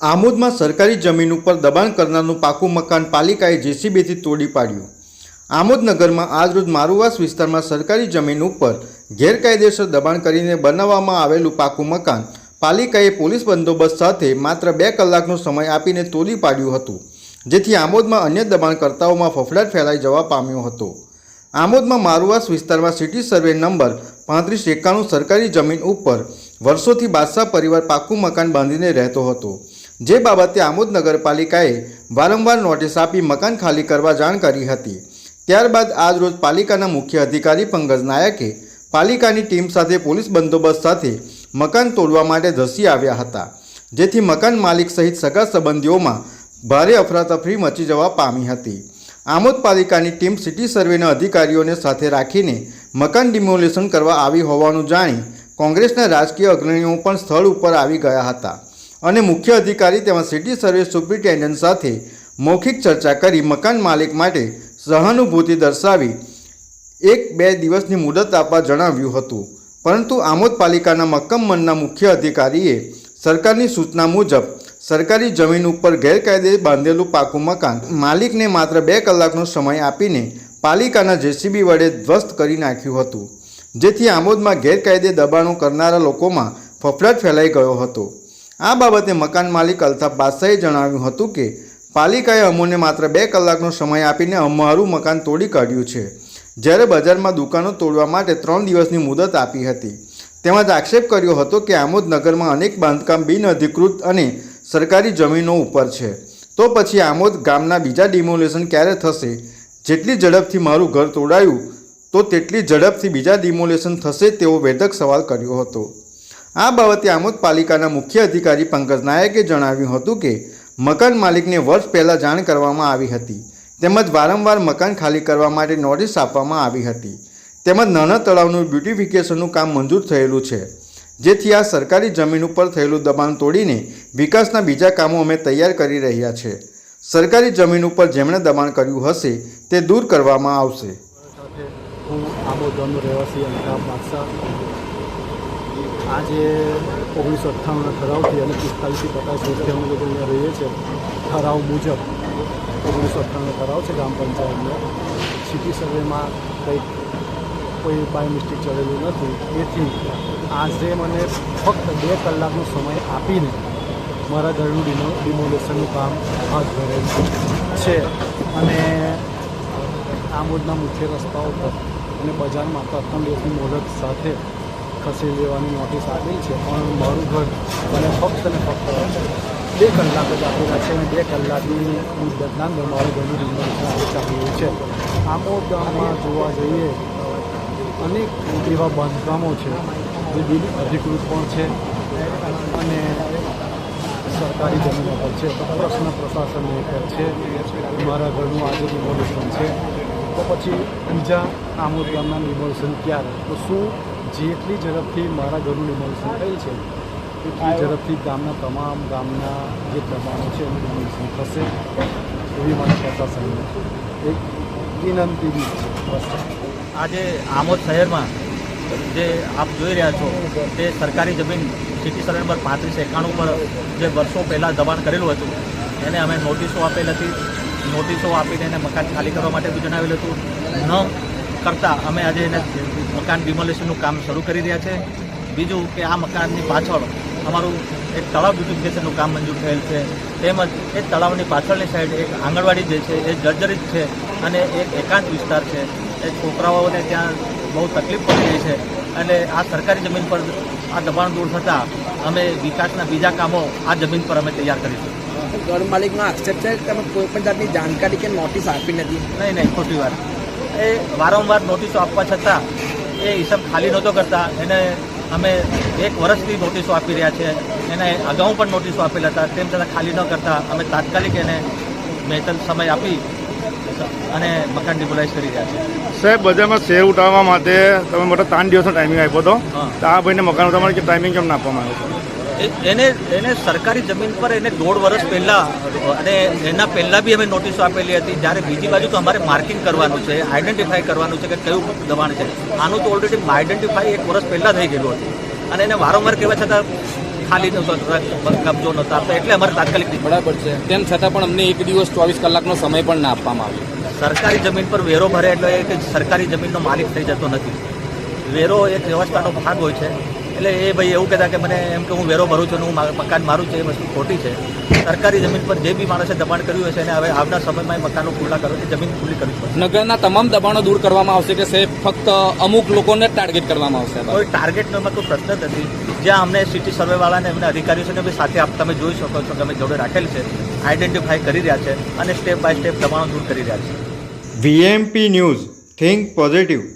આમોદમાં સરકારી જમીન ઉપર દબાણ કરનારનું પાકું મકાન પાલિકાએ જેસીબીથી તોડી પાડ્યું. આમોદ નગરમાં આજરોજ મારુવાસ વિસ્તારમાં સરકારી જમીન ઉપર ગેરકાયદેસર દબાણ કરીને બનાવવામાં આવેલું પાકું મકાન પાલિકાએ પોલીસ બંદોબસ્ત સાથે માત્ર બે કલાકનો સમય આપીને તોડી પાડ્યું હતું, જેથી આમોદમાં અન્ય દબાણકર્તાઓમાં ફફડાટ ફેલાઈ જવા પામ્યો હતો. આમોદમાં મારુવાસ વિસ્તારમાં સિટી સર્વે નંબર પાંત્રીસ એકાણું સરકારી જમીન ઉપર વર્ષોથી બાદશાહ પરિવાર પાકું મકાન બાંધીને રહેતો હતો. જે બાબતે આમોદ નગરપાલિકાએ વારંવાર નોટિસ આપી મકાન ખાલી કરવા જાણ કરી હતી. ત્યારબાદ આજરોજ પાલિકાના મુખ્ય અધિકારી પંકજ નાયકે પાલિકાની ટીમ સાથે પોલીસ બંદોબસ્ત સાથે મકાન તોડવા માટે ધસી આવ્યા હતા, જેથી મકાન માલિક સહિત સગા સંબંધીઓમાં ભારે અફરાતફરી મચી જવા પામી હતી. આમોદ પાલિકાની ટીમ સિટી સર્વેના અધિકારીઓને સાથે રાખીને મકાન ડિમોલેશન કરવા આવી હોવાનું જાણી કોંગ્રેસના રાજકીય અગ્રણીઓ પણ સ્થળ ઉપર આવી ગયા હતા. અને મુખ્ય અધિકારી તેમજ સિટી સર્વે સુપ્રિન્ટેન્ડન્ટ સાથે મૌખિક ચર્ચા કરી મકાન માલિક માટે સહાનુભૂતિ દર્શાવી એક બે દિવસની મુદત આપવા જણાવ્યું હતું. પરંતુ આમોદ પાલિકાના મક્કમમનના મુખ્ય અધિકારીએ સરકારની સૂચના મુજબ સરકારી જમીન ઉપર ગેરકાયદે બાંધેલું પાકું મકાન માલિકને માત્ર બે કલાકનો સમય આપીને પાલિકાના જેસીબી વડે ધ્વસ્ત કરી નાખ્યું હતું, જેથી આમોદમાં ગેરકાયદે દબાણો કરનારા લોકોમાં ફફડાટ ફેલાઈ ગયો હતો. આ બાબતે મકાન માલિક અલ્તાફ બાદશાહે જણાવ્યું હતું કે, પાલિકાએ અમોને માત્ર બે કલાકનો સમય આપીને અમારું મકાન તોડી કાઢ્યું છે. જ્યારે બજારમાં દુકાનો તોડવા માટે ત્રણ દિવસની મુદત આપી હતી. તેમજ આક્ષેપ કર્યો હતો કે, આમોદ નગરમાં અનેક બાંધકામ બિનઅધિકૃત અને સરકારી જમીનો ઉપર છે. તો પછી આમોદ ગામના બીજા ડિમોલેશન ક્યારે થશે? જેટલી ઝડપથી મારું ઘર તોડાયું, તો તેટલી ઝડપથી બીજા ડિમોલેશન થશે તેવો વેધક સવાલ કર્યો હતો. આ બાબતે આમોદ પાલિકાના મુખ્ય અધિકારી પંકજ નાયકે જણાવ્યું હતું કે, મકાન માલિકને વર્ષ પહેલાં જાણ કરવામાં આવી હતી. તેમજ વારંવાર મકાન ખાલી કરવા માટે નોટિસ આપવામાં આવી હતી. તેમજ નાના તળાવનું બ્યુટિફિકેશનનું કામ મંજૂર થયેલું છે. જેથી આ સરકારી જમીન ઉપર થયેલું દબાણ તોડીને વિકાસના બીજા કામો અમે તૈયાર કરી રહ્યા છે. સરકારી જમીન ઉપર જેમણે દબાણ કર્યું હશે, તે દૂર કરવામાં આવશે. આજે ઓગણીસો અઠ્ઠાણુંના ઠરાવથી અને પિસ્તાલીસથી પચાસ વર્ષથી અમે લોકો અહીંયા રહીએ છીએ. ઠરાવ મુજબ ઓગણીસો અઠ્ઠાણુંનો ઠરાવ છે ગ્રામ પંચાયતનો. સિટી સર્વેમાં કંઈક કોઈ બાય મિસ્ટેક ચડેલું નથી. તેથી આજે મને ફક્ત બે કલાકનો સમય આપીને મારા ઘરનું ડિમો ડિમોલેશનનું કામ હાથ ધરેલું છે. અને આમોદના મુખ્ય રસ્તાઓ પર અને બજારમાં પ્રથમ દિવસની મુદત સાથે ખસેડી લેવાની નોટિસ આપી છે, પણ મારું ઘર મને ફક્ત ને ફક્ત બે કલાક જ આપેલા છે અને બે કલાકની મુદતના અંદર મારું ઘરનું રિનોવેશન ચાલી રહ્યું છે. આમોદ ગામમાં જોવા જઈએ, અનેક એવા બાંધકામો છે, જે બિલ અધિકૃત પણ છે અને સરકારી જમીનો પર છે. પ્રશ્ન પ્રશાસન હેઠળ છે મારા ઘરનું આજે રિવોલ્યુશન છે. તો પછી બીજા આમોદ ગામના રિવોલ્યુશન ક્યારે? તો શું જેટલી ઝડપથી મારા ઘરનું રિવોલ્યુશન થયેલ છે એટલી ઝડપથી ગામના તમામ ગામના જે પ્રમાણો છે એનું રિવોલ્યુશન થશે એવી મારા પ્રશાસનને એક વિનંતી છે આજે આમોદ શહેરમાં જે આપ જોઈ રહ્યા છો તે સરકારી જમીન સિટી સર્વે નંબર પાંત્રીસ એકાણું પર જે વર્ષો પહેલાં દબાણ કરેલું હતું એને અમે નોટિસો આપેલ હતી. નોટિસો આપીને એને મકાન ખાલી કરવા માટે બી જણાવેલું હતું. ન કરતાં અમે આજે એને મકાન ડિમોલેશનનું કામ શરૂ કરી રહ્યા છે. બીજું કે આ મકાનની પાછળ અમારું એક તળાવ બ્યુટિફિકેશનનું કામ મંજૂર થયેલ છે. તેમજ એ તળાવની પાછળની સાઈડ એક આંગણવાડી જે છે એ જર્જરિત છે અને એક એકાંત વિસ્તાર છે. એ છોકરાઓને ત્યાં બહુ તકલીફ પડી રહી છે. અને આ સરકારી જમીન પર આ દબાણ દૂર થતાં અમે વિકાસના બીજા કામો આ જમીન પર અમે તૈયાર કરીશું. ઘર માલિકનો આક્ષેપ છે તમે કોઈ પણ જાતની જાણકારી કે નોટિસ આપી નથી? નહીં નહીં ખોટી વાત. એ વારંવાર નોટિસો આપવા છતાં એ હિસાબ ખાલી નહોતો કરતા. એને અમે એક વર્ષથી નોટિસો આપી રહ્યા છે. એને અગાઉ પણ નોટિસો આપેલા હતા. તેમ છતાં ખાલી ન કરતા અમે તાત્કાલિક એને મેટલ સમય આપી અને મકાન ડિમોલાઇઝ કરી રહ્યા છે સાહેબ બજારમાં શેર ઉઠાવવા માટે તમે મોટા ત્રણ દિવસનો ટાઈમિંગ આપ્યો હતો. તો આ ભાઈને મકાન ઉઠાવવા માટે ટાઈમિંગ કેમ નાખવામાં આપવામાં આવ્યો? એ- એને એને સરકારી જમીન પર એને દોઢ વર્ષ પહેલાં અને એના પહેલાં બી અમે નોટિસો આપેલી હતી. જ્યારે બીજી બાજુ તો અમારે માર્કિંગ કરવાનું છે આઈડેન્ટિફાઈ કરવાનું છે કે કયું દબાણ છે. આનું તો ઓલરેડી આઈડેન્ટિફાઈ એક વર્ષ પહેલાં થઈ ગયેલું હતું. અને એને વારંવાર કહેવા છતાં ખાલી નહોતો કબજો નહોતો આપતો. એટલે અમારે તાત્કાલિક બરાબર છે. તેમ છતાં પણ અમને એક દિવસ ચોવીસ કલાકનો સમય પણ ના આપવામાં આવ્યો. સરકારી જમીન પર વેરો ભરે એટલે કે સરકારી જમીનનો માલિક થઈ જતો નથી. વેરો એક વ્યવસ્થાનો ભાગ હોય છે. એટલે એ ભાઈ એવું કહેતા કે મને એમ કે હું વેરો ભરું છું હું મકાન મારું છું એ વસ્તુ ખોટી છે. સરકારી જમીન પર જે બી માણસે દબાણ કર્યું હશે એને હવે આવનાર સમયમાં એ મકાનો ખુલ્લા કરો કે જમીન ખુલ્લી કરવી પડશે. નગરના તમામ દબાણો દૂર કરવામાં આવશે કે સાહેબ ફક્ત અમુક લોકોને ટાર્ગેટ કરવામાં આવશે કોઈ ટાર્ગેટનો એમાં કોઈ પ્રશ્ન જ નથી. જ્યાં અમને સિટી સર્વેવાળાને એમને અધિકારીઓ છે ને બી સાથે આપ તમે જોઈ શકો છો કે અમે જોડે રાખેલ છે આઈડેન્ટિફાઈ કરી રહ્યા છે અને સ્ટેપ બાય સ્ટેપ દબાણો દૂર કરી રહ્યા છે. VMP news think positive